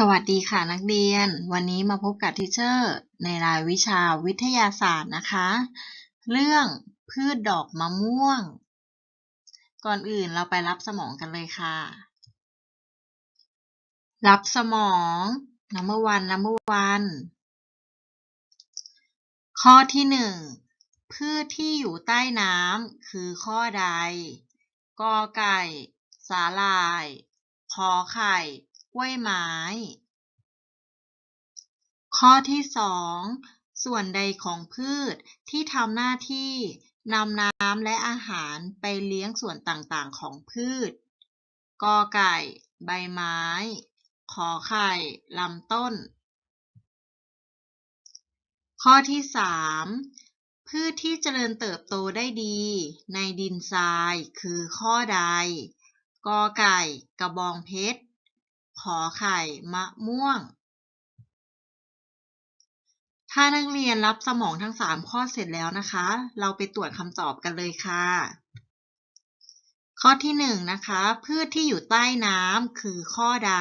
สวัสดีค่ะนักเรียน วันนี้มาพบกับทิเชอร์ในรายวิชาวิทยาศาสตร์นะคะ เรื่องพืชดอกมะม่วง ก่อนอื่นเราไปรับสมองกันเลยค่ะ รับสมองนัมเบอร์วันนัมเบอร์วันข้อที่หนึ่งพืชที่อยู่ใต้น้ำคือข้อใดกอไก่ สาลายขอไข่ ล้วยไม้ ข้อที่สองส่วนใดของพืชที่ทำหน้าที่นำน้ำและอาหารไปเลี้ยงส่วนต่างๆของพืช กอไก่ ใบไม้ ขอไข่ลำต้น ข้อที่สามพืชที่เจริญเติบโตได้ดี ในดินทรายคือข้อใด กอไก่ กระบองเพชร ขอไข่มะม่วง ถ้านักเรียนรับสมองทั้ง 3 ข้อเสร็จแล้วนะคะ เราไปตรวจคำตอบกันเลยค่ะ ข้อที่1นนะคะ พืชที่อยู่ใต้น้ำคือข้อใด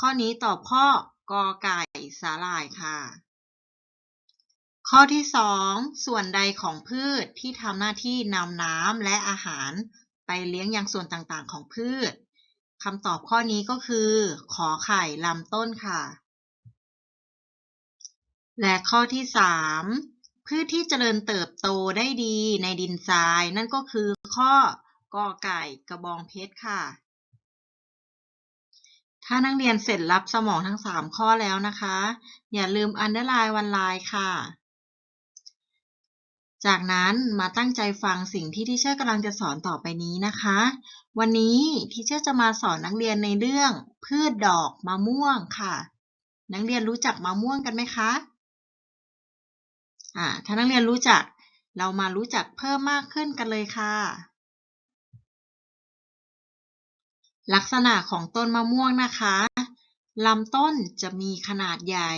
ข้อนี้ตอบข้อกอไก่สาหร่ายค่ะ ข้อที่ 2 ส่วนใดของพืชที่ทำหน้าที่นำน้ำและอาหารไปเลี้ยงยังส่วนต่างๆของพืช คำตอบข้อนี้ก็คือ ขอไข่ลำต้นค่ะ และข้อที่ 3 พืชที่เจริญเติบโตได้ดีในดินทราย นั่นก็คือข้อกอไก่กระบองเพชรค่ะ ถ้านักเรียนเสร็จรับสมองทั้ง 3 ข้อแล้วนะคะ อย่าลืมอันเดอร์ไลน์วันไลน์ค่ะ จากนั้นมาตั้งใจฟังสิ่งที่ทิเชอร์กำลังจะสอนต่อไปนี้นะคะ วันนี้ทิเชอร์จะมาสอนนักเรียนในเรื่องพืชดอกมะม่วงค่ะ นักเรียนรู้จักมะม่วงกันไหมคะอ่าถ้านักเรียนรู้จักเรามารู้จักเพิ่มมากขึ้นกันเลยค่ะ ลักษณะของต้นมะม่วงนะคะลำต้นจะมีขนาดใหญ่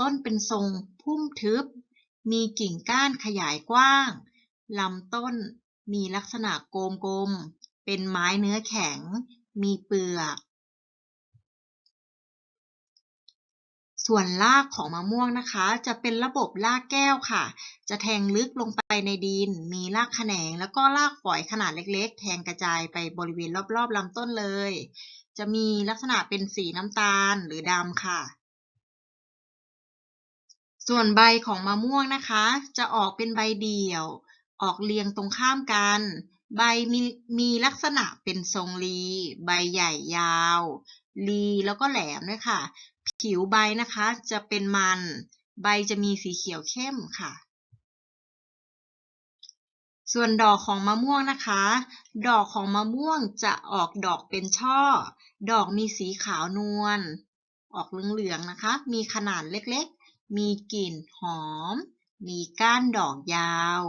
ต้นเป็นทรงพุ่มทึบ มีกิ่งก้านขยายกว้าง ลำต้นมีลักษณะโกลมๆ เป็นไม้เนื้อแข็ง มีเปลือก ส่วนรากของมะม่วงนะคะ จะเป็นระบบรากแก้วค่ะ จะแทงลึกลงไปในดิน มีรากแขนง แล้วก็รากฝอยขนาดเล็ก ๆ แทงกระจายไปบริเวณรอบ ๆลำต้นเลย จะมีลักษณะเป็นสีน้ำตาลหรือดำค่ะ ส่วนใบของมะม่วงนะคะ จะออกเป็นใบเดี่ยว ออกเรียงตรงข้ามกัน ใบมีมีลักษณะเป็นทรงรี ใบใหญ่ยาว รีแล้วก็แหลมด้วยค่ะ ผิวใบนะคะจะเป็นมัน ใบจะมีสีเขียวเข้มค่ะส่วนดอกของมะม่วงนะคะ ดอกของมะม่วงจะออกดอกเป็นช่อ ดอกมีสีขาวนวล ออกเหลืองๆนะคะ มีขนาดเล็ก มีกลิ่นหอม มีก้านดอกยาว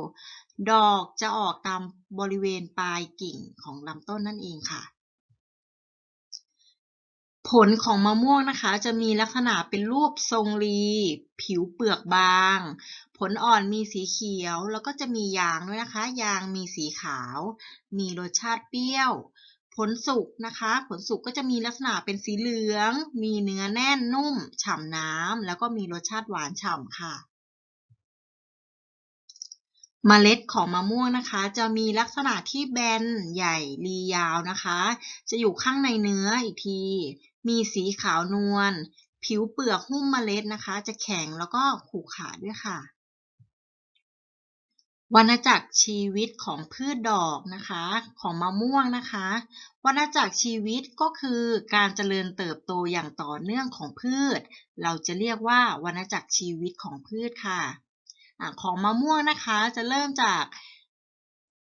ดอกจะออกตามบริเวณปลายกิ่งของลำต้นนั่นเองค่ะผลของมะม่วงนะคะ จะมีลักษณะเป็นรูปทรงรี ผิวเปลือกบาง ผลอ่อนมีสีเขียว แล้วก็จะมียางด้วยนะคะ ยางมีสีขาว มีรสชาติเปรี้ยว ผลสุกนะคะ ผลสุกก็จะมีลักษณะเป็นสีเหลือง มีเนื้อแน่นนุ่ม ฉ่ำน้ำ แล้วก็มีรสชาติหวานฉ่ำค่ะเมล็ดของมะม่วงนะคะ จะมีลักษณะที่แบนใหญ่รียาวนะคะ จะอยู่ข้างในเนื้ออีกที มีสีขาวนวล ผิวเปลือกหุ้มเมล็ดนะคะ จะแข็งแล้วก็ขูดขาดด้วยค่ะ วรรณจักรชีวิตของพืชดอกนะคะของมะม่วงนะคะวรรณจักรชีวิตก็คือการเจริญเติบโตอย่างต่อเนื่องของพืช เราจะเรียกว่าวรรณจักรชีวิตของพืชค่ะอของมะม่วงนะคะจะเริ่มจาก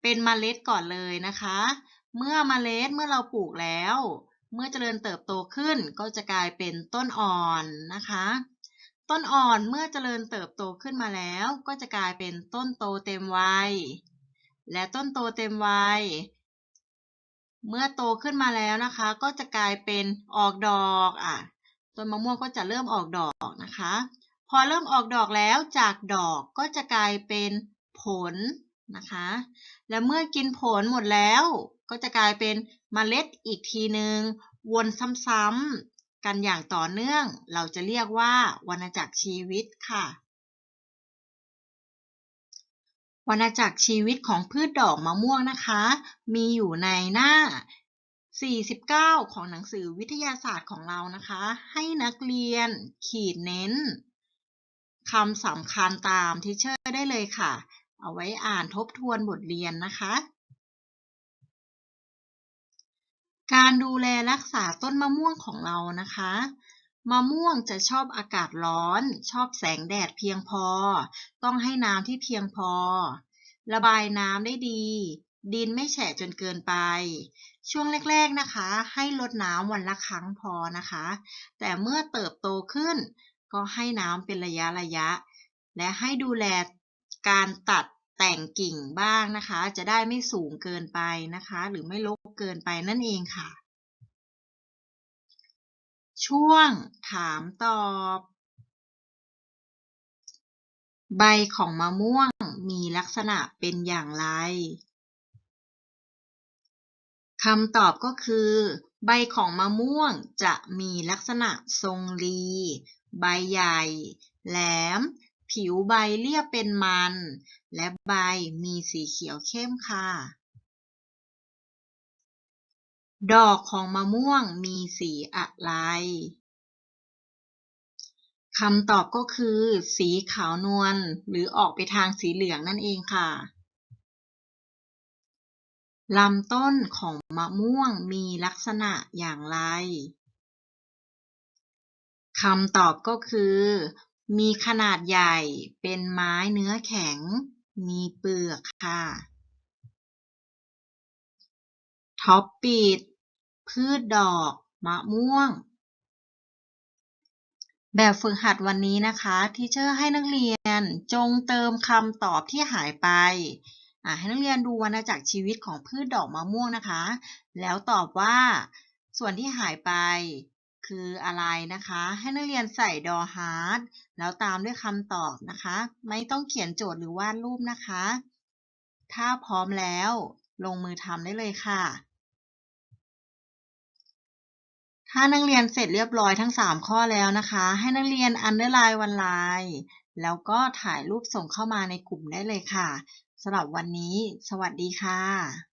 เป็นเมล็ดก่อนเลยนะคะ เมื่อเมล็ดเมื่อเราปลูกแล้ว เมื่อเจริญเติบโตขึ้นก็จะกลายเป็นต้นอ่อนนะคะ ต้นอ่อนเมื่อเจริญเติบโตขึ้นมาแล้ว ก็จะกลายเป็นต้นโตเต็มวัย และต้นโตเต็มวัย เมื่อโตขึ้นมาแล้วนะคะ ก็จะกลายเป็นออกดอกอะต้นมะม่วงก็จะเริ่มออกดอกนะคะ พอเริ่มออกดอกแล้วจากดอกก็จะกลายเป็นผลนะคะ และเมื่อกินผลหมดแล้ว ก็จะกลายเป็นเมล็ดอีกทีหนึ่งวนซ้ำ กันอย่างต่อเนื่อง เราจะเรียกว่าวรรณจักรชีวิตค่ะ วรรณจักรชีวิตของพืชดอกมะม่วงนะคะ มีอยู่ในหน้า 49 ของหนังสือวิทยาศาสตร์ของเรานะคะ ให้นักเรียนขีดเน้นคำสำคัญตามที่เชอร์ได้เลยค่ะ เอาไว้อ่านทบทวนบทเรียนนะคะ การดูแลรักษาต้นมะม่วงของเรานะคะ มะม่วงจะชอบอากาศร้อน ชอบแสงแดดเพียงพอ ต้องให้น้ำที่เพียงพอ ระบายน้ำได้ดี ดินไม่แฉะจนเกินไป ช่วงแรกๆนะคะ ให้รดน้ำวันละครั้งพอนะคะ แต่เมื่อเติบโตขึ้น ก็ให้น้ำเป็นระยะระยะ และให้ดูแลการตัด แต่งกิ่งบ้างนะคะ จะได้ไม่สูงเกินไปนะคะ หรือไม่รกเกินไปนั่นเองค่ะ ช่วงถามตอบ ใบของมะม่วงมีลักษณะเป็นอย่างไรคำตอบก็คือ ใบของมะม่วงจะมีลักษณะทรงรี ใบใหญ่ แหลม ผิวใบเรียบเป็นมัน และใบมีสีเขียวเข้มค่ะ ดอกของมะม่วงมีสีอะไรคำตอบก็คือ สีขาวนวลหรือออกไปทางสีเหลืองนั่นเองค่ะลำต้นของมะม่วงมีลักษณะอย่างไรคำตอบก็คือ มีขนาดใหญ่เป็นไม้เนื้อแข็ง มีเปลือกค่ะท็อปปิดพืชดอกมะม่วง แบบฝึกหัดวันนี้นะคะทีเชอร์ให้นักเรียนจงเติมคำตอบที่หายไปให้นักเรียนดูวรรณจักรชีวิตของพืชดอกมะม่วงนะคะ แล้วตอบว่าส่วนที่หายไป คืออะไรนะคะ ให้นักเรียนใส่ดอฮาร์ดแล้วตามด้วยคำตอบนะคะ ไม่ต้องเขียนโจทย์หรือวาดรูปนะคะ ถ้าพร้อมแล้วลงมือทำได้เลยค่ะ ถ้านักเรียนเสร็จเรียบร้อยทั้ง 3 ข้อแล้วนะคะ ให้นักเรียนอันเดอร์ไลน์วันไลน์แล้วก็ถ่ายรูปส่งเข้ามาในกลุ่มได้เลยค่ะสำหรับวันนี้ สวัสดีค่ะ